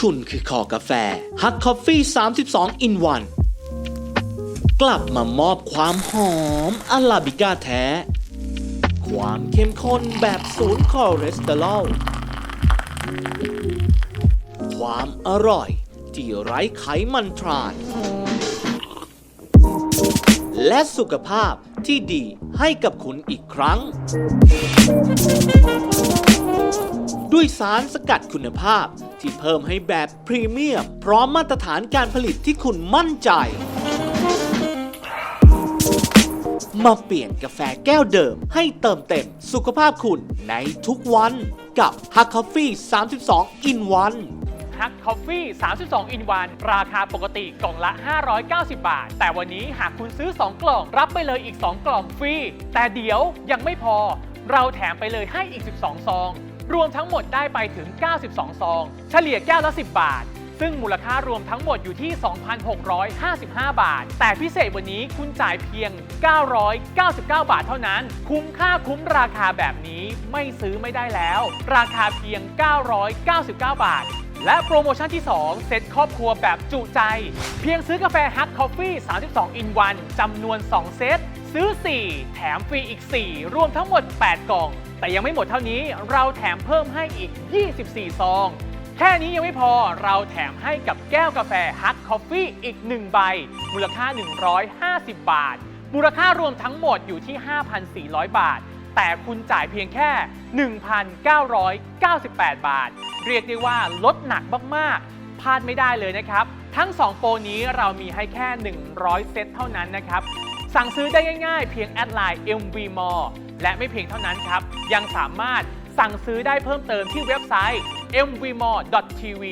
คุณคือคอกาแฟ Hot Coffee 32 in 1 กลับมามอบความหอมอาราบิก้าแท้ ความเข้มข้นแบบศูนย์คอเลสเตอรอล ความอร่อยที่ไร้ไขมันทราน และสุขภาพที่ดีให้กับคุณอีกครั้ง ด้วยสารสกัดคุณภาพ ที่เพิ่มให้แบบพรีเมียม พร้อมมาตรฐานการผลิตที่คุณมั่นใจ มาเปลี่ยนกาแฟแก้วเดิม ให้เติมเต็มสุขภาพคุณในทุกวันกับ h a c Coffee 32 in 1ฮักคอฟฟี่ 32 อินวัน ราคาปกติกล่องละ 590 บาท แต่วันนี้หากคุณซื้อ 2 กล่อง รับไปเลยอีก 2 กล่องฟรี แต่เดี๋ยวยังไม่พอ เราแถมไปเลยให้อีก 12 ซอง รวมทั้งหมดได้ไปถึง 92 ซอง เฉลี่ยแก้วละ 10 บาท ซึ่งมูลค่ารวมทั้งหมดอยู่ที่ 2,655 บาท แต่พิเศษวันนี้คุณจ่ายเพียง 999 บาทเท่านั้น คุ้มค่าคุ้มราคาแบบนี้ไม่ซื้อไม่ได้แล้ว ราคาเพียง 999 บาทและโปรโมชั่นที่ 2 เซ็ตครอบครัวแบบจุใจ เพียงซื้อกาแฟฮักคอฟฟี่ 32 อินวันจำนวน 2 เซต ซื้อ 4 แถมฟรีอีก 4 รวมทั้งหมด 8 กล่อง แต่ยังไม่หมดเท่านี้เราแถมเพิ่มให้อีก 24 ซอง แค่นี้ยังไม่พอเราแถมให้กับแก้วกาแฟฮักคอฟฟี่อีก 1 ใบ มูลค่า 150 บาท มูลค่ารวมทั้งหมดอยู่ที่ 5,400 บาท แต่คุณจ่ายเพียงแค่ 1,998 บาท เรียกได้ว่าลดหนักมากๆพลาดไม่ได้เลยนะครับ ทั้ง 2 โปรนี้เรามีให้แค่ 100 เซตเท่านั้นนะครับ สั่งซื้อได้ง่ายๆ เพียงแอดไลน์ MV More และไม่เพียงเท่านั้นครับ ยังสามารถสั่งซื้อได้เพิ่มเติมที่เว็บไซต์ mvmore.tv